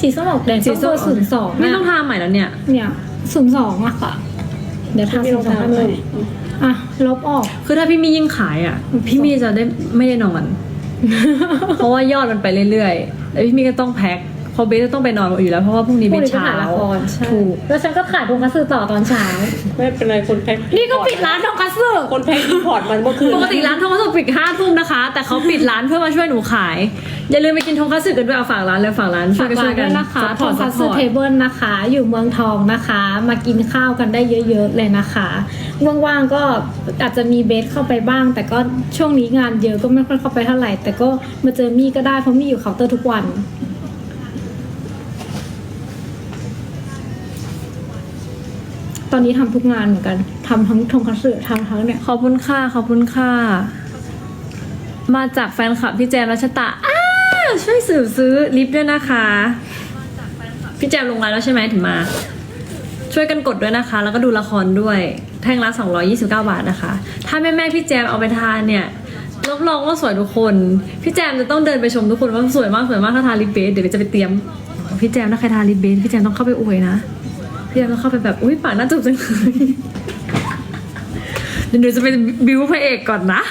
สีส้มออกแดงสีสีส้ส้มมศูนย์สองไม่ต้องทาใหม่แล้วเนี่ย เนี่ยศูนย์สองอะค่ะ เดี๋ยวทามีศูรอนงย์สองเท้าไปเลยอะลบออก คือถ้าพี่มียิ่งขายอะ พี่มีจะได้ไม่ได้นอน เพราะว่ายอดมันไปเรื่อยๆแล้วพี่มีก็ต้องแพ็ค เพราะเบสจะต้องไปนอนอยู่แล้วเพราะว่าพรุ่งนี้พรุ่เป็งนนี้ไปเช้าถ่ายละครใช่ถูกแล้วฉันก็ขายทงคัตสึต่อตอนเช้า ไม่เป็นไรคนแพ็คนี่ก็ปิดร้านทงคัตสึคนแพ็คอินพอร์ตมันเมื่อคืนปกติร้านทงคัตสึปิดห้าทุ่มนะคะ แต่เขาปิดร้านเพื่อมาช่วยหนูขาย อย่าลืมไปกินทงคัตสึกันด้วยเอาฝากร้านเลยฝากร้านช่วฝายกกันช่ร้าวนยกัด้นวยนะคะซัพพทอร์งตซัคัพตพสึอร์ตเทเบิลนะคะ อยู่เมืองทองนะคะ มากินข้าวกันได้เยอะๆเลยนะคะว่างๆก็อาจจะมีเบสเข้าไปบ้าง แต่ก็ช่วงนี้งานเยอะก็ไม่ค่อยเข้าไปเท่าไหร่ แต่ก็มาเจอมี่ก็ได้เพราะมี่อยู่เคาน์เตอร์ทุกวัน ตอนนี้ทำทุกงานเหมือนกันทำทั้งทงคัตสึทำทั้งเนี่ยขอบคุณค่ะขอบคุณค่ะ มาจากแฟนคลับพี่แจมรัชตาอ้าช่วยสื่อซื้อลิฟด้วยนะคะ พี่แจมลงไลน์แล้วใช่ไหมถึงมา ช่วยกันกดด้วยนะคะ แล้วก็ดูละครด้วย แท่งละ 229 บาทนะคะ ถ้าแม่แม่พี่แจมเอาไปทานเนี่ยรับรองว่าสวยทุกคน พี่แจมจะต้องเดินไปชมทุกคนว่าสวยมากสวยมากถ้าทาลิปเบสเดี๋ยวจะไปเตรียม พี่แจมถ้าใครทาลิปเบสพี่แจมต้องเข้าไปอวยนะ พี่แจมต้องเข้าไปแบบอุ้ยปากน้าจุบจังเลยเดี๋ยวหนูจะไปบิวพระเอกก่อนนะ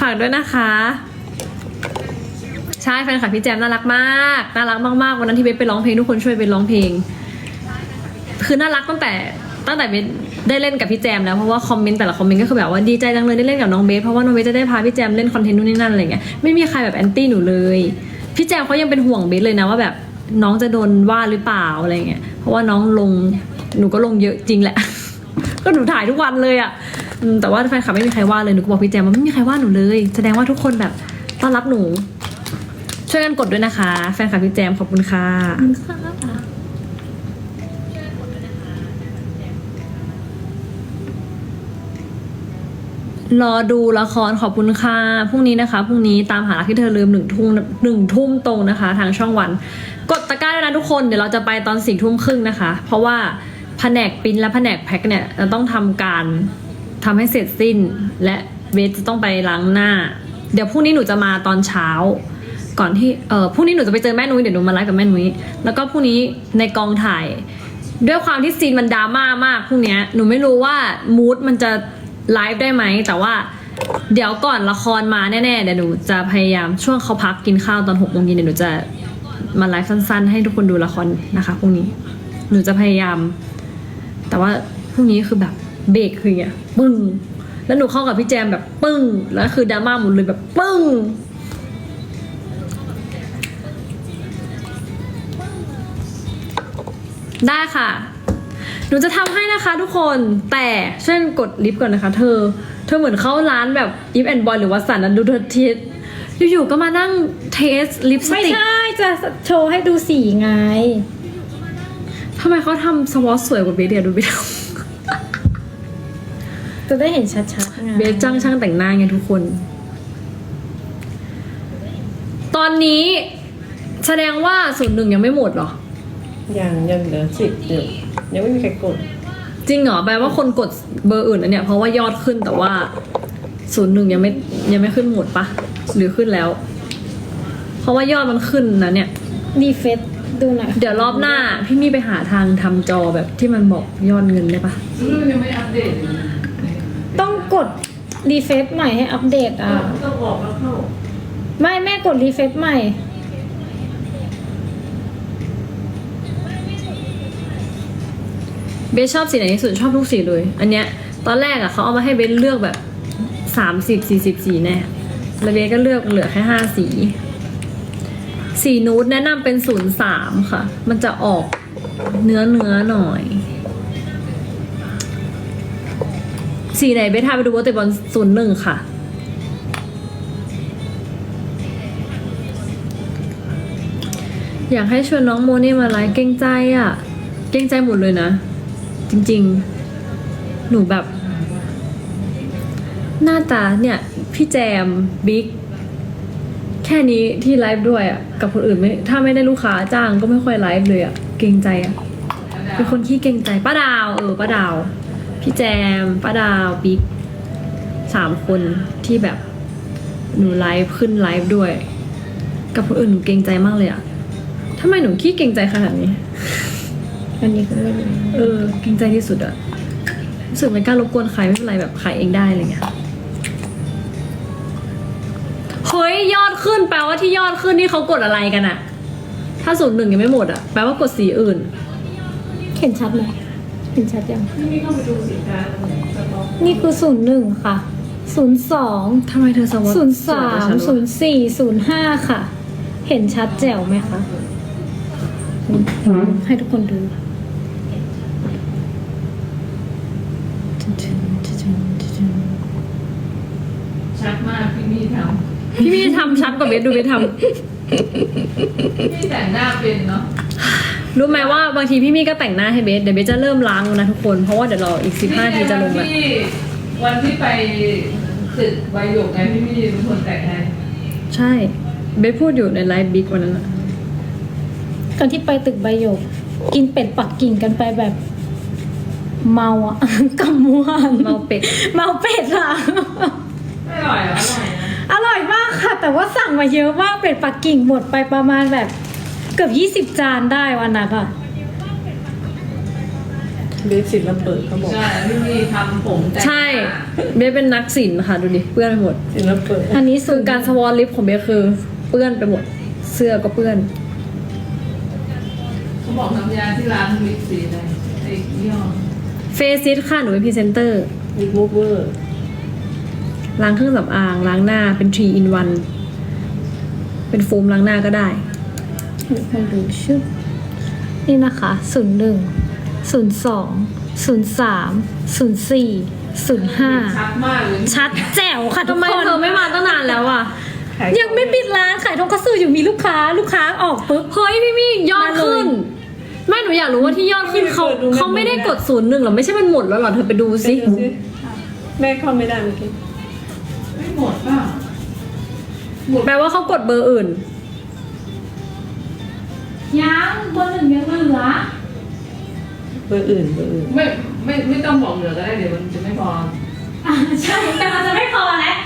ฝากด้วยนะคะ ใช่แฟนคลับพี่แจมน่ารักมากน่ารักมากๆวันนั้นที่เบสไปร้องเพลงทุกคนช่วยเบสร้องเพลง คือน่ารักตั้งแต่ตั้งแต่เบสได้เล่นกับพี่แจมแล้วเพราะว่าคอมเมนต์แต่ละคอมเมนต์ก็คือแบบว่าดีใจจังเลยได้เล่นกับน้องเบสเพราะว่าน้องเบสจะได้พาพี่แจมเล่นคอนเทนต์นู่นนี่นั่นอะไรเงี้ยไม่มีใครแบบแอนตี้หนูเลย พี่แจมเขายังเป็นห่วงเบสเลยนะว่าแบบน้องจะโดนว่าหรือเปล่าอะไรเงี้ย เพราะว่าน้องลงหนูก็ลงเยอะจริงแหละ ก็หนูถ่ายทุกวันเลยอะ่ะแต่ว่าแฟนคลับไม่มีใครว่าเลยหนูก็บอกพี่แจมว่าไม่มีใครว่าหนูเลย แสดงว่าทุกคนแบบต้อนรับหนู ช่วยกันกดด้วยนะคะ แฟนคลับพี่แจมขอบคุณค่ะรอดูละครขอบคุณค่ะพรุ่งนี้นะคะพรุ่งนี้ตามหารักที่เธอลืมหนึ่งทุ่มหนึ่งทุ่มตรงนะคะ ทางช่องวัน กดตะกร้าด้วยนะทุกคนเดี๋ยวเราจะไปตอนสี่ทุ่มครึ่งนะคะ เพราะว่าแผนกปิ้นและแผนกแพ็คเนี่ยเราต้องทำการทำให้เสร็จสิ้น และเบสจะต้องไปล้างหน้า เดี๋ยวพรุ่งนี้หนูจะมาตอนเช้า ก่อนที่เออพรุ่งนี้หนูจะไปเจอแม่นุ้ยเดี๋ยวหนูมาไลฟ์กับแม่นุ้ยแล้วก็พรุ่งนี้ในกองถ่าย ด้วยความที่ซีนมันดราม่ามากพรุ่งเนี้ยหนูไม่รู้ว่ามูดมันจะไลฟ์ได้ไหมแต่ว่า เดี๋ยวก่อนละครมาแน่ๆเดี๋ยวหนูจะพยายามช่วงเขาพักกินข้าวตอนหกโมงเย็นเดี๋ยวหนูจะ มาไลฟ์สั้นๆ ให้ทุกคนดูละครนะคะพรุ่งนี้ หนูจะพยายาม แต่ว่าพรุ่งนี้คือแบบเบรกคืออย่างเงี้ยปึ้ง แล้วหนูเข้ากับพี่แจมแบบปึ้ง แล้วคือดราม่าหมดเลยแบบปึ้ง ได้ค่ะ หนูจะทำให้นะคะทุกคน แต่เช่นกดลิฟต์ก่อนนะคะ เธอ เธอเหมือนเข้าร้านแบบยิปแอนด์บอยหรือว่าสันนะดูเธอท อยู่ๆก็มานั่งเทสลิปสไม่ติกใช่จะโชว์ให้ดูสีไง ทำไมเขาทำสวอตสวยกว่าเบสเดียดูเบสจะได้เห็นชัดๆไงเบสจ้างช่างแต่งหน้าไงทุกคน ตอนนี้แสดงว่าศูนย์หนึ่งยังไม่หมดเหรอ ยังยังเหลือสิบอยู่ยังไม่มีใครกดจริงเหรอแปลว่าคนกดเบอร์อื่นอันเนี้ยเพราะว่ายอดขึ้นแต่ว่า ศูนย์หนึ่งยังไม่ยังไม่ขึ้นหมดปะหรือขึ้นแล้ว เพราะว่ายอดมันขึ้นนะเนี่ยดีเฟซดูหน่อยเดี๋ยวรอบหน้า พี่มีไปหาทางทำจอแบบที่มันบอกยอดเงินได้ปะต้องกดรีเฟซใหม่ให้อัปเดตอะ ต้องออกแล้วเข้าไม่แม่กดรีเฟซใหม่ เบสชอบสีไหนที่สุดชอบทุกสีเลย อันเนี้ยตอนแรกอะเขาเอามาให้เบสเลือกแบบ สามสิบสี่สิบสีแน่แล้วเบสก็เลือกเหลือแค่ห้าสี สีนูดแนะนำเป็นศูนย์สามค่ะ มันจะออกเนื้อเนื้อหน่อย สีไหนเบทาไปดูว่าติบอลศูนย์หนึ่งค่ะ อยากให้ชวนน้องโมนี่มาไลฟ์เกรงใจอะ่ะ เกรงใจหมดเลยนะ จริง ๆ หนูแบบ หน้าตาเนี่ย พี่แจมบิ๊กแค่นี้ที่ไลฟ์ด้วยอะ่ะกับคนอื่นไม่ถ้าไม่ได้ลูกค้าจ้างก็ไม่ค่อยไลฟ์เลยอะ่ะเกรงใจอะ่ะเป็นคนขี้เกรงใจป้าดาว เออป้าดาว พี่แจมป้าดาวบิ๊กสามคนที่แบบหนูไลฟ์ขึ้นไลฟ์ด้วย กับคนอื่นหนูเกรงใจมากเลยอะ่ะถทำไมหนูขี้เกรงใจขนาดนี้ อันนี้ก็ไม่รู้เออเกรงใจที่สุดอะรู้สึกไม่กล้ารบกวนใครไม่เป็นไรแบบขายเองได้อะไรเงี้ย เฮ้ยยอดขึ้นแปลว่าที่ยอดขึ้นนี่เขากดอะไรกันอะถ้าศูนย์หนึ่งยังไม่หมดอะแปลว่ากดสีอื่น เห็นชัดไหมเห็นชัดยังพี่เข้าไปดูสินค้าตรงไหนสต็อกนี่คือศูนย์หนึ่งค่ะศูนย์สองทำไมเธอสวอตศูนย์สามสศูวยนย์สี่ศูนย์ห้าค่ะ เห็นชัดแจ๋วไหมคะให้ทุกคนดูชัดมากพี่มี่ท พี่พี่ทำชัดกว่าเบสดูเบสทำพี่แต่งหน้าเป็นเนาะำรู้ไหมว่าบางทีพี่มี่ก็แต่งหน้าให้เบสเดี๋ยวเบสจะเริ่มล้างแล้วนะทุกคนเพราะว่าเดี๋ยวรออีกสิบห้าทีจะลงแล้วที่วันที่ไปตึกใบหยกไงพี่มี่เป็นคนแต่งให้ใช่เบสพูดอยู่ในไลฟ์บิ๊กวันนั้นอะตอนที่ไปตึกใบหยก กินเป็ดปักกิ่งกันไปแบบ เมาอะ กำมวนเมาเป็ด เมาเป็ดอะไม่อร่อยเหรออร่อยนะ อร่อยมากค่ะ แต่ว่าสั่งมาเยอะมากเป็ดปักกิ่งหมดไปประมาณแบบ เกือบยี่สิบ20 จานได้วันนั้นอะเบสิกระเบิดเขาบอกใช่พี่มี่ทำผมแต่งหน้าใช่เบสเป็นนักศิลป์ค่ะดูดิเปื้อนไปหมด ศิลปะอันนี้คืสูอตรการสวอลลิปของเบสคือ เปื้อนไปหมด เสื้อก็เปื้อน เขาบอกน้ำยาที่ร้านลิปสีอะไรไอ้ยี่ห้อเฟซิสค่ะหนูเป็นพรีเซนเตอร์ลิปมูฟเวอร์ ล้างเครื่องสำอางล้างหน้าเป็น 3 in 1 เป็นโฟมล้างหน้าก็ได้ให้ทุกคนดูชื่อนี่นะคะศูนย์หนึ่งศูนย์สองศูนย์สามศูนย์สี่ศูนย์ห้าชัดมากเลยชัดแจ๋วค่ะทุทำกไมคนเธอไม่มาตั้งนานแล้วอะขายยังไม่ปิดร้านขายทงคัตสึอยู่มีลูกค้าลูกค้าออกปุ๊บ เฮ้ยพี่มี่ยอดขึ้น ไม่หนูอยากรู้ว่าที่ยอดขึ้นเขาเขาไม่ได้กดศูนย์หนึ่งหรอ ไม่ใช่มันหมดแล้วเหรอเธอไปดูไปสิดูสิแม่เข้าไม่ได้เมื่อกี้ ไม่หมดเปล่าแปลว่าเขากดเบอร์อื่น ยังเบอร์หนึ่งยังเหลือเบอร์อื่นเบอร์อื่น ไม่ไม่ไม่ต้องบอกเหลือก็ได้เดี๋ยวมันจะไม่พออะใช่แต่มันจะไม่พอแล้ว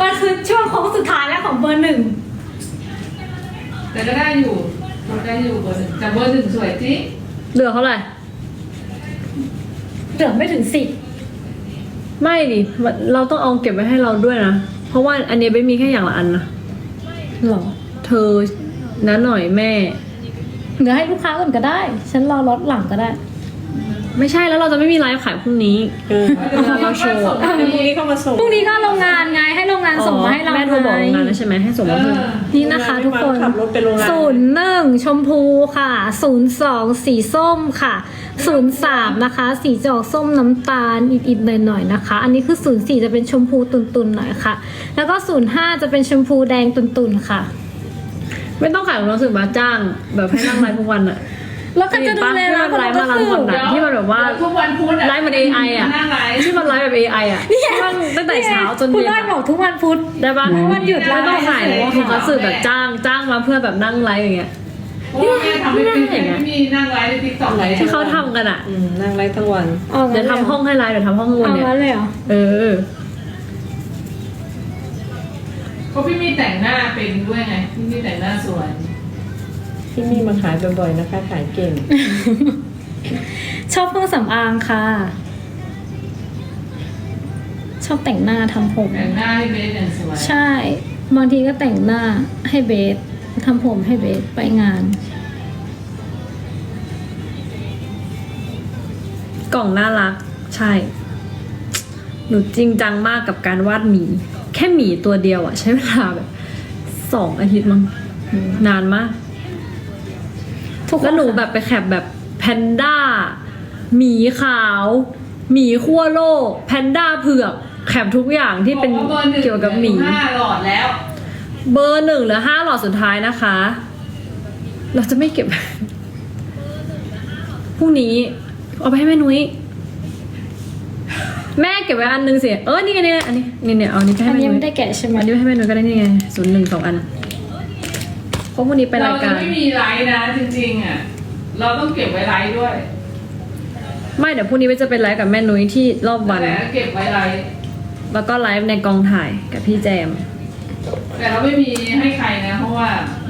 มันคือช่วงโค้งสุดท้ายแล้วของเบอร์หนึ่งแต่ก็ได้อยู่ก็ได้อยู่เบอร์หนึ่งแต่เบอร์หนึ่งสวยจริงเหลือเท่าไหร่เหลือไม่ถึงสิบ ไม่ดิเราต้องเอาเก็บไว้ให้เราด้วยนะ เพราะว่าอันเนี้ยไม่มีแค่อย่างละอันนะหรอเธอนะหน่อยแม่เหลือให้ลูกค้าก่อนก็ได้ ฉันรอรถหลังก็ได้ ไม่ใช่แล้วเราจะไม่มีไลฟ์ขายพรุ่งนี้เออเราโชว์พรุ่งนี้เข้ามาส่งพรุ่งนี้ก็โรงงานไงให้โรงงานส่งมาให้เราแม่โทรบอกโรงงานไงแล้วใช่ไหมให้ส่งเอมาเพิ่มอนี่นะคะทุกคนขับรถไปโรงงานศูนย์หนึ่งชมพูค่ะศูนย์สองสีส้มค่ะศูนย์สามนะคะ สีจอกส้มน้ำตาลอิดๆหน่อยๆนะคะ อันนี้คือศูนย์สี่จะเป็นชมพูตุนๆหน่อยค่ะ แล้วก็ศูนย์ห้าจะเป็นชมพูแดงตุนๆค่ะ ไม่ต้องขายของเราสึกมาจ้าง แบบให้นั่งไลฟ์ทุกวันอะ แล้วก็จะดูแลเราไลฟ์มาราธอนอะที่มันแบบว่าทุกวันพุธไลฟ์เหมือน AI อะนั่งไลฟ์ที่มันไลฟ์แบบ AI อะที่มันตั้งแต่เช้าจนคุณเย็นได้อะบอกทุกวันพุธ ได้ปะวันหยุดไม่ต้องขายไลฟ์ของเขาสื่อแบบจ้างจ้างมาเพื่อแบบนั่งไลฟ์อย่างเงี้ย เพราะว่าแม่ทำให้เป็นอย่างมีนั่งไลฟ์ในติ๊กต็อกไลฟ์ที่เขาทำกันอะ อืมนั่งไลฟ์ทั้งวัน เอาเดี๋ยวทำห้องให้ไลฟ์เดี๋ยวทำห้องข้างบนเอาเนี่ยงั้นเลยเหรอเออ เพราะพี่มีแต่งหน้าเป็นด้วยไงพี่มีแต่งหน้าสวย พี่มีมาขายบ่อยๆนะคะ ขายเก่ง ชอบเครื่องสำอางค่ะ ชอบแต่งหน้าทำผม แต่งหน้าให้เบสอย่างสวยใช่ บางทีก็แต่งหน้าให้เบสทำผมให้เบสไปงาน กล่องน่ารัก ใช่ หนูจริงจังมากกับการวาดหมี แค่หมีตัวเดียวอะใช้เวลาแบบสองอาทิตย์มั้งนานมาก ทุกคน แล้วหนูแบบไปแคปแบบแพนด้าหมีขาวหมีขั้วโลก แพนด้าเผือกแคปทุกอย่างที่เป็นบอกว่าบอร์นึ่งเกี่ยวกับหมี ห้าหลอดแล้ว เบอร์หนึ่งเหลือห้าหลอดสุดท้ายนะคะ เราจะไม่เก็บพรุ่งนี้ เอาไปให้แม่นุ้ย แม่เก็บไว้อันหนึงสิ เออ นี่ไงนี่ไงอันนี้ นี่เนี่ยเอาอันนี้ไปให้อันแม่นี้นุ้ไม่ยได้แกะใช่ไหมอันนี้ไปให้แม่นุ้ยก็ได้นี่ไงศูนย์หนึ่งสองอันเพ ราะพรุ่งนี้ไปเรารายจะการไม่มีไลฟ์นะ จริงๆอะ เราต้องเก็บไว้ไลฟ์ด้วยไม่เดี๋ยวพรุ่งนี้จะเป็นไลฟ์กับแม่นุ้ยที่รอบวัน แต่เก็บไว้ไลฟ์แล้วก็ไลฟ์ในกองถ่ายกับพี่แจม แต่เราไม่มีให้ใครนะ เพราะว่า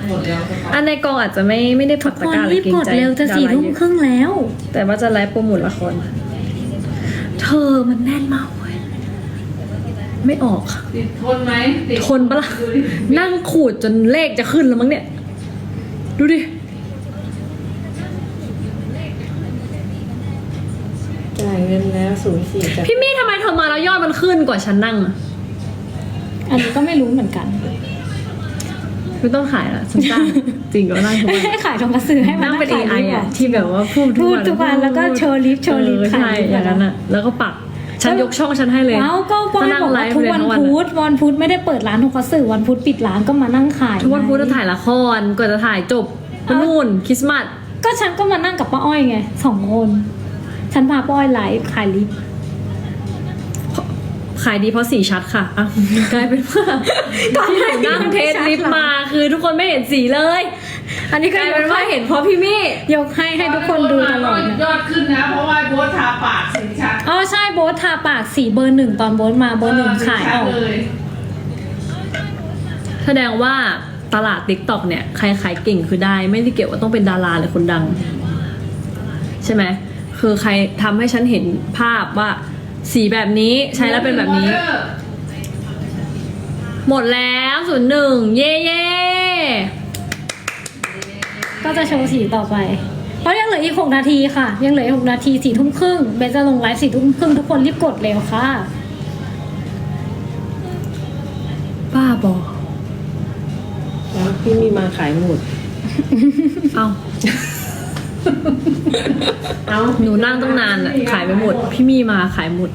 หมดแล้วสต็อกอันในกองอาจจะไม่ไม่ได้ปักคตะนกร้าอะไรรีบเกรงกดใจเร็วจะดาราสี่ทุ่มเยอะครึ่งแล้ว แต่ว่าจะไลฟ์โปรโมทละคร เธอมันแน่นมากเว้ยไม่ออกค่ะ ติดทนไหมติดทนปะล่ะ ดูดินั่งขูดจนเลขจะขึ้นแล้วมั้งเนี่ย ดูดิจ่ายเงินแล้วศูนย์สี่จะพี่มี่ทำไมเธอมาแล้วยอดมันขึ้นกว่าฉันนั่งอะอันนี้ก็ไม่รู้เหมือนกัน ไม่ต้องขายละฉันจ้างจริงก็นั่งทุกวันให้ขายทงกระสือให้มันนั่งเป็น ขาย AI ดีกว่าอะที่แบบว่าพูดพูดทุกวันแล้วก็โชว์ลิฟต์โชว์ลิฟต์เออใช่ขายลิฟต์อย่างนั้นอะแล้วก็ปัก ฉันยกช่องฉันให้เลย ว้าวก็บอยนั่งบอกไลว่าฟ์ทุกเลยวันทั้งวันพุอะธวันพุธไม่ได้เปิดร้านทงกระสือวันพุธปิดร้านก็มานั่งขายทุกวันพุธจะไงถ่ายละครกว่าจะถ่ายจบก็นู่นคริสต์มาสก็ฉันก็มานั่งกับป้าอ้อยไงสองคน ฉันพาป้าอ้อยไลฟ์ขายลิฟต์ขายดีเพราะสีชัดค่ะอะกลายเป็นว่าที่หนูนั่งเทสลิฟต์มาคือทุกคนไม่เห็นสีเลย อันนี้กก็ลายยเป็นกว่าให้เห็นเพราะพี่มี่ยกให้ให้ทุกคนดูตลอดนะยอดขึ้นนะเพราะว่าโบททาปากสีชัดอ๋อใช่โบ๊ททาปากสีเบอร์หนึ่งตอนโบ๊ทมาเบอร์หนึ่งขายออก เลยแสดงว่าตลาด t ิ k t o k เนี่ยใครขายเก่งคือได้ ไม่ได้เกี่ยวว่าต้องเป็นดาราหรือคนดัง ใช่ไหมคือใครทำให้ฉันเห็นภาพว่าสีแบบนี้ใช้แล้วเป็นแบบนี้ หมดแล้วศูนย์หนึ่งเย่เย่ ก็จะโชว์สีต่อไป เพราะยังเหลืออีกหกนาทีค่ะ ยังเหลืออีกหกนาทีสี่ทุ่มครึ่งเบนจะลงไลฟ์สี่ทุ่มครึ่งทุกคนรีบกดเร็วค่ะ บ้าบอแล้วพี่มีมาขายหมด เอาเอาหนูนั่งตั้งนานอะขายไปหมด พี่มีมาขายหมด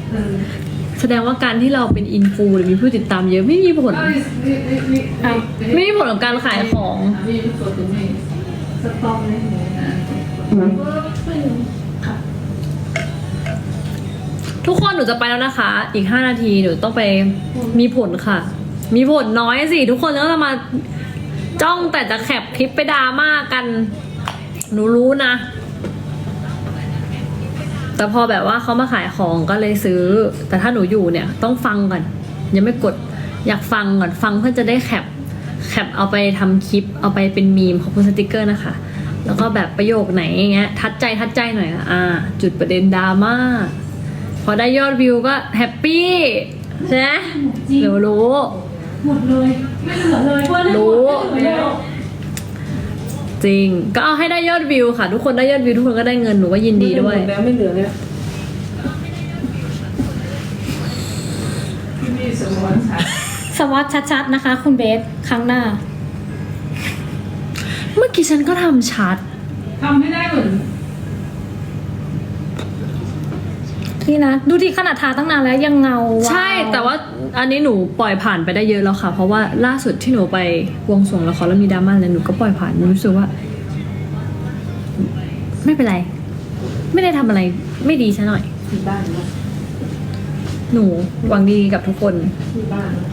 แสดงว่าการที่เราเป็นอินฟูหรือมีผู้ติดตามเยอะไม่มีผล ไม่มีผลกับการขายของ มีผลตรงนี้ สตอกเลยนะทุกคนหนูจะไปแล้วนะคะ อีก 5 นาทีหนูต้องไปมีผลค่ะ มีผลน้อยสิ ทุกคนก็จะมาจ้องแต่จะแคปคลิปไปดราม่ากัน หนูรู้นะ แต่พอแบบว่าเขามาขายของก็เลยซื้อ แต่ถ้าหนูอยู่เนี่ย ต้องฟังก่อน ยังไม่กดอยากฟังก่อนฟังเพื่อจะได้แคป แคปเอาไปทำคลิปเอาไปเป็นมีมขอบคุณสติกเกอร์นะคะ แล้วก็แบบประโยคไหนอย่างเงี้ยทัดใจทัดใจหน่อยอะอ่า จุดประเด็นดราม่าพอได้ยอดวิวก็แฮปปี้ใช่ไหมจริงเดี๋ยวรู้ หมดเลย ไม่เหลือเลยว่าเล่นหมดรู้ไม่เหลือเลยจริง ก็เอาให้ได้ยอดวิวค่ะ ทุกคนได้ยอดวิวทุกคนก็ได้เงินหนูก็ยินดีด้วยหมแล้วไม่เหลือแล้วพี่มีสมวนชัด สวัสดชัดๆนะคะ คุณเบสครั้งหน้า เมื่อกี้ฉันก็ทำชัด ทำให้ได้เหมือนนี่นะ ดูที่ขนาดทาตั้งนานแล้วยังเงาใช่แต่ว่าอันนี้หนูปล่อยผ่านไปได้เยอะแล้วค่ะ เพราะว่าล่าสุดที่หนูไปวงสรวงละครแล้วมีดราม่าแล้วหนูก็ปล่อยผ่านหนูรู้สึกว่า ไม่เป็นไร ไม่ได้ทำอะไร ไม่ดีซะหน่อย ที่บ้านนะหนูหวังดีกับทุกคน ที่บ้านนะ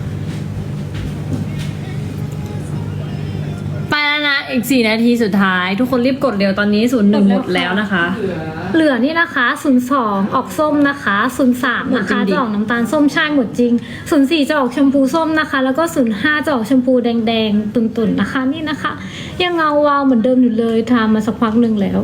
อีกสี่นาทีสุดท้าย ทุกคนรีบกดเร็วตอนนี้ศูนย์หนึ่งหมดแล้วนะคะ เหลือเหลือนี่นะคะ 02 ออกส้มนะคะ 03 นะคะหมดจริงดิจะออกน้ำตาลส้มใช่หมดจริง 04 จะออกชมพูส้มนะคะ แล้วก็ 05 จะออกชมพูแดงๆ ตุ่นๆนะคะนี่นะคะ ยังเงาวาวเหมือนเดิมอยู่เลยทามาสักพักหนึ่งแล้ว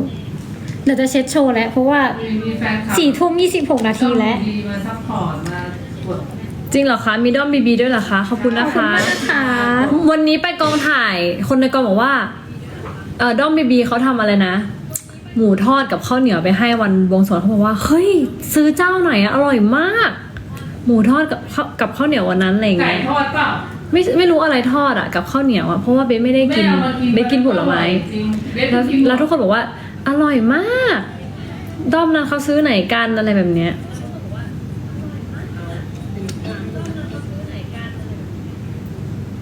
เดี๋ยวจะเช็ดโชว์แล้ว เพราะว่ามีมีแฟนคลับสี่ทุ่ม26นาทีแล้วดีมาซัพพอร์ตมากดจ ริงเหรอคะมีด้อมบีบีด้วยเหรอคะขอบคุณขอบนะคุณคะมากนะคะวันนี้ไปกองถ่าย คนในกองบอกว่าเออด้อมบีบีเขาทำอะไรนะ หมูทอดกับข้าวเหนียวไปให้วันบวงสรวงเขาบอกว่าเฮ้ยซื้อเจ้าไหนอะอร่อยมาก หมูทอดกับข้าวกับข้าวเหนียววันนั้นอะไรอย่างไก่เงี้ย ทอดเปล่าไม่ไม่รู้อะไรทอดอะกับข้าวเหนียวอะเพราะว่าเบสไม่ได้กินไม่เอามากินเบสกินผลไม้จริงเบสแล้วกินหมดแล้วทุกคนบอกว่า อร่อยมาก ด้อมนั้นเขาซื้อไหนกันอะไรแบบเนี้ย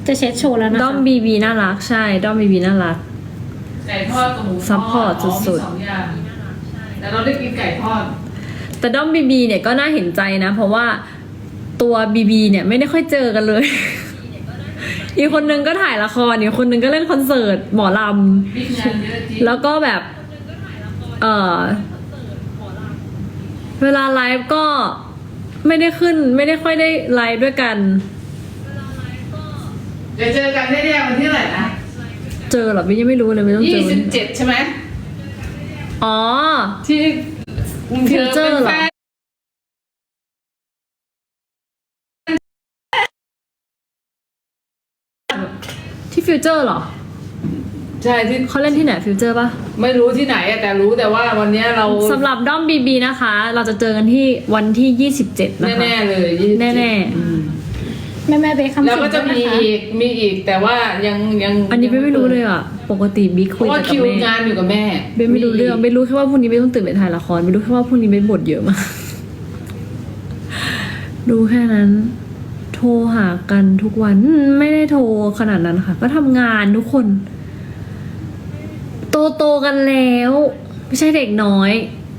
จะเช็ดโชว์แล้วนะคะด้อมบีบีน่ารักใช่ด้อมบีบีน่ารัก ไก่ทอดกับหมูทอดซัพพอร์ตสุดๆ มีสองอย่างแต่เราได้กินไก่ทอดแต่ด้อมบีบีเนี่ยก็น่าเห็นใจนะ เพราะว่าตัวบีบีเนี่ยไม่ได้ค่อยเจอกันเลย อีกคนนึงก็ถ่ายละครอีกคนนึงก็เล่นคอนเสิร์ตหมอลมีงานเยอะจริงำแล้วก็แบบ เออเวลาไลฟ์ก็ไม่ได้ขึ้น ไม่ได้ค่อยได้ไลฟ์ด้วยกัน จะเจอกันได้เนี่ยวันที่เท่าไหร่นะเจอเหรอบิ๊กยังไม่รู้เลยไม่ต้องเจยี่อสิบเจ็ดใช่ไหมอ๋อ ที่เธอ Future เป็นเหรอแฟนที่ฟิวเจอร์เหรอใช่ที่เขาเล่นที่ไหนฟิวเจอร์ปะไม่รู้ที่ไหนอะแต่รู้แต่ว่าวันเนี้ยเราสำหรับด้อมบีบีนะคะ เราจะเจอกันที่วันที่ 27 นะคะ แน่ๆเลย27แน่อืม แม่แม่เบคคำสิงแล้วก็จะมีด้วยนะคะอีกมีอีกแต่ว่ายังยังอันนี้เบนไม่รู้เลยอะ ปกติบิ๊กเพคุยราะว่าแต่กับคิวแม่งานอยู่กับแม่เบนไม่รู้เรื่องเบนรู้แค่ว่าพรุ่งนี้เบนต้องตื่นไปถ่ายละครเบนรู้แค่ว่าพรุ่งนี้เบนบทเยอะมากดูแค่นั้น โทรหากันทุกวันอืมไม่ได้โทรขนาดนั้นค่ะ ก็ทำงานทุกคน โตโตๆกันแล้ว ไม่ใช่เด็กน้อย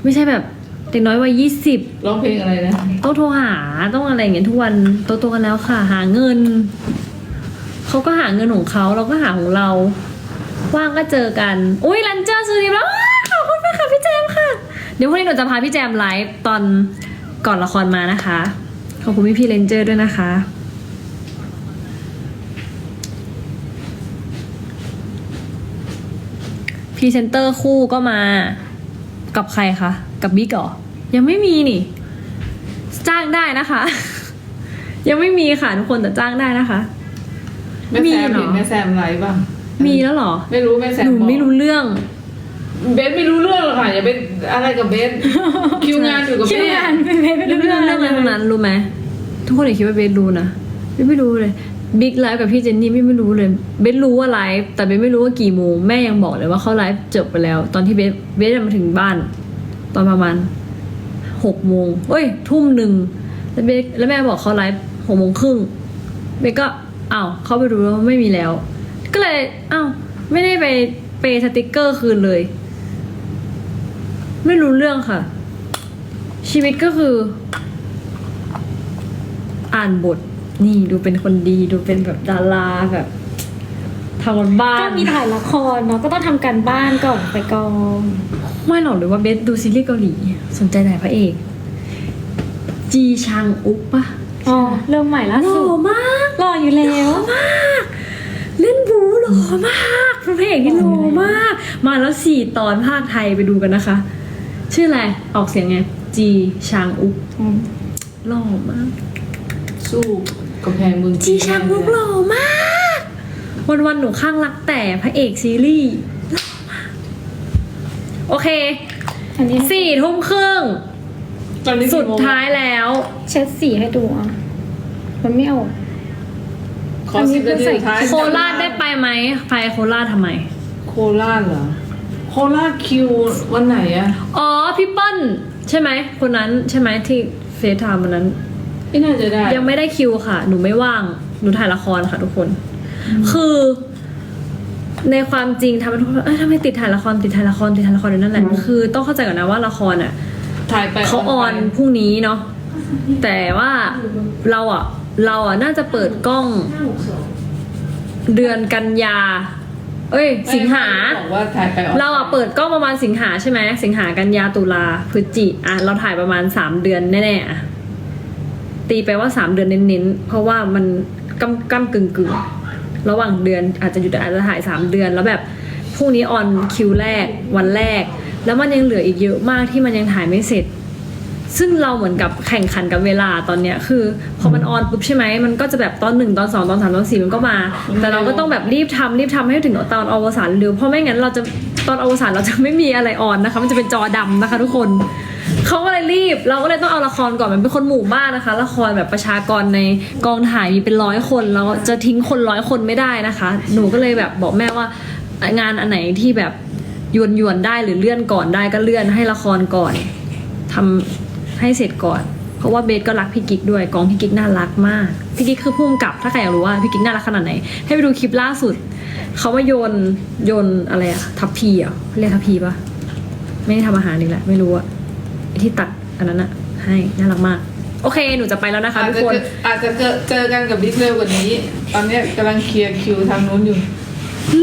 ไม่ใช่แบบ เด็กน้อยวัยยี่สิบร้องเพลงอะไรนะ ต้องโทรหาต้องอะไรอย่างเงี้ยทุกวันโตๆกันแล้วค่ะ หาเงิน เขาก็หาเงินของเขาเราก็หาของเรา ว่างก็เจอกัน อุ้ยรันเจอร์ซื้อดีแล้วอ้าวขอบคุณมากค่ะพี่แจมค่ะ เดี๋ยวพรุ่งนี้หนูจะพาพี่แจมไลฟ์ตอนก่อนละครมานะคะ ขอบคุณพี่พี่เรนเจอร์ด้วยนะคะ พรีเซนเตอร์คู่ก็มา กับใครคะ กับบิ๊กเหรอ ยังไม่มีนี่ จ้างได้นะคะ ยังไม่มีค่ะทุกคนแต่จ้างได้นะคะ แม่มีแซมเหรอเห็นแม่แซมไลฟ์ป่ะมีแล้วเหรอไม่รู้แม่แซมหนูบอกไม่รู้เรื่อง เบนไม่รู้เรื่องหรอกค่ะอย่าเป็นอะไรกับเบนคิวงานอยู่กับคิวแม่งานไม่ไม่ไม่ไม่รู้รู้เรื่เรื่อองงอะไรทั้งนั้นรู้ไหมทุกคนอย่าคิดว่าเบสรู้นะเบสไม่รู้เลยบิ๊กไลฟ์กับพี่เจนนี่ไม่ไม่รู้เลยเบสรู้ว่าไลฟ์แต่เบสไม่รู้ว่ากี่โมงแม่ยังบอกเลยว่าเขาไลฟ์จบไปแล้ว ตอนที่เบสเบสมาถึงบ้าน ตอนประมาณหกโมงเอ้ย ทุ่มหนึ่งแล้วเบแล้วแม่บอกเขาไลฟ์หกโมงครึ่งเบก็อ้าวเขาไปดูแล้วไม่มีแล้ว ก็เลยอ้าวไม่ได้ไปเปสติกเกอร์คืนเลย ไม่รู้เรื่องค่ะ ชีวิตก็คือ อ่านบทนี่ดูเป็นคนดีดูเป็นแบบดาราแบบทำกันบ้านก็มีถ่ายละครเนาะก็ต้องทำการบ้านก่อนไปกอง ไม่หรอกหรือว่าเบสดูซีรีส์เกาหลีสนใจแต่พระเอก จีชังอุกปะอ๋อเริ่มใหม่ล่าหล่สุอดมากรออยู่หแล้ล่ว อมาก เล่นบูหล่อมากเป็นพระเอกที่หล่อมาก มาแล้วสี่ตอนภาคไทยไปดูกันนะคะ ชื่ออะไรออกเสียงไง จีชังอุกอืม หล่อมาก สู้กำแพงเมืองจีชังมุกหล่อมาก วันวันๆหนูข้างรักแต่พระเอกซีรีส์หล่อมาก โอเคอันนี้สี่ทุ่มครึ่งตอนนี้สุกี่ดโมงท้ายแล้ว เช็ดสีให้ดูอะ มันไม่ออก ขอสิบนาทีสุดท้ายโคราชได้ไปไหมไปโคราชทำไม โคราชเหรอ โคราชคิววันไหนอะอ๋อพี่เปิ้ลใช่ไหมคนนั้นใช่ไหมที่เฟซไทม์วันนั้น ไม่น่าจะได้ ยังไม่ได้คิวค่ะ หนูไม่ว่าง หนูถ่ายละครค่ะทุกคน คือ ในความจริงทำให้ทุกคนเอ้ยทำไมติดถ่ายละครติดถ่ายละครติดถ่ายละครอยู่นั่นแหละคือต้องเข้าใจก่อนนะว่าละครอะถ่ายไปเขาออนพรุ่งนี้เนาะแต่ว่าเราอะเราอะน่าจะเปิดกล้อง เดือนกันยา เอ้ย สิงหาบอกว่าถ่ายไปออนเราอะเปิดกล้องประมาณสิงหาใช่ไหมสิงหากันยาตุลาพฤศจิอะเราถ่ายประมาณสามเดือนแน่ๆอะตีไปว่าสามเดือนเน้นๆเพราะว่ามันกำกำกึ่งกึ่งๆ ระหว่างเดือนอาจจะหยุดอาจจะถ่ายสามเดือน แล้วแบบพรุ่งนี้ออนคิวแรกวันแรก แล้วมันยังเหลืออีกเยอะมากที่มันยังถ่ายไม่เสร็จ ซึ่งเราเหมือนกับแข่งขันกับเวลาตอนเนี้ยคือ พอมันออนปุ๊บใช่ไหมมันก็จะแบบตอนหนึ่งตอนสองตอนสามตอนสี่มันก็มา แต่เราก็ต้องแบบรีบทำรีบทำให้ถึงตอนอวสานเร็วเพราะไม่งั้นเราจะตอนอวสานเราจะไม่มีอะไรออนนะคะ มันจะเป็นจอดำนะคะ ทุกคน เขาก็เลยรีบ เราก็เลยต้องเอาละครก่อนมันเป็นคนหมู่บ้านนะคะ ละครแบบประชากรในกองถ่ายมีเป็นร้อยคนเราจะทิ้งคนร้อยคนไม่ได้นะคะ หนูก็เลยแบบบอกแม่ว่างานอันไหนที่แบบยวนยวนได้หรือเลื่อนก่อนได้ก็เลื่อนให้ละครก่อนทำให้เสร็จก่อน เพราะว่าเบสก็รักพี่กิ๊กด้วยกองพี่กิ๊กน่ารักมากพี่กิ๊กคือพุ่มกับถ้าใครอยากรู้ว่าพี่กิ๊กน่ารักขนาดไหน ให้ไปดูคลิปล่าสุดเขามาโยนโยนอะไรอะทัพพีเหรอะเรียกทัพพีปะไม่ได้ทำอาหารอีกแล้วไม่รู้อะ ที่ตัดอันนั้นอะให้น่ารักมาก โอเคหนูจะไปแล้วนะคะอาจทุกจะคน เจออาจจะเจอเจอกันกับบิ๊กเร็วกว่านี้ ตอนเนี้ยกำลังเคลียร์คิวทางนู้นอยู่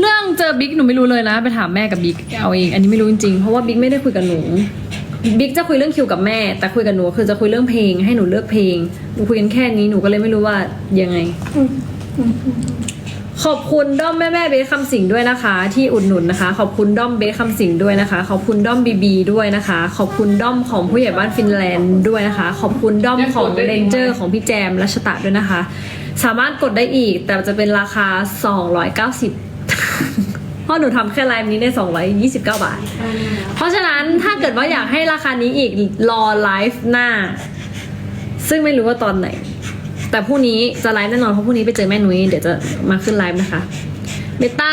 เรื่องเจอบิ๊กหนูไม่รู้เลยนะ ไปถามแม่กับบิ๊กเอาเองอันนี้ไม่รู้จริงๆเพราะว่าบิ๊กไม่ได้คุยกับหนูบิ๊กจะคุยเรื่องคิวกับแม่ แต่คุยกับหนูคือจะคุยเรื่องเพลง ให้หนูเลือกเพลงหนูคุยกันแค่นี้หนูก็เลยไม่รู้ว่ายังไงอืมอืมอืมโขอบคุณด้อมแม่แม่เบสคำสิงด้วยนะคะ ที่อุดหนุนนะคะ ขอบคุณด้อมเบสคำสิงด้วยนะคะ ขอบคุณด้อมบีบีด้วยนะคะ ขอบคุณด้อมของผู้ใหญ่บ้านฟินแลนด์ด้วยนะคะ ขอบคุณด้อมของเรนเจอร์ของพี่แจมรัชตะด้วยนะคะ สามารถกดได้อีก แต่จะเป็นราคา 290เพราะหนูทำแค่ไลฟ์นี้ได้ 229 บาท เพราะฉะนั้นถ้าเกิดว่าอยากให้ราคานี้อีกรอไลฟ์หน้า ซึ่งไม่รู้ว่าตอนไหน แต่พรุ่งนี้จะไลฟ์แน่นอนเพราะพรุ่งนี้ไปเจอแม่นุ้ยเดี๋ยวจะมาขึ้นไลฟ์นะคะเบต้า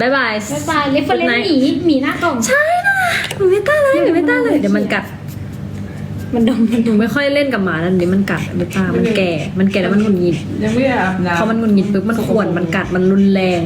บายบายบ๊ายบายเรฟเฟรนหมีหมีหน้ากล่อง ใช่นะหนูเบต้าเลยหนูเบต้าเลยเดี๋ยวมันกัด มันดมมันหนูไม่ค่อยเล่นกับหมานั่นนี่มันกัดเบต้ามันแก่ มันแก่แล้วมันหงุดหงิดยังไม่ได้อาบน้ำ พอมันหงุดหงิดปุ๊บมันข่วนมันกัดมันรุนแรง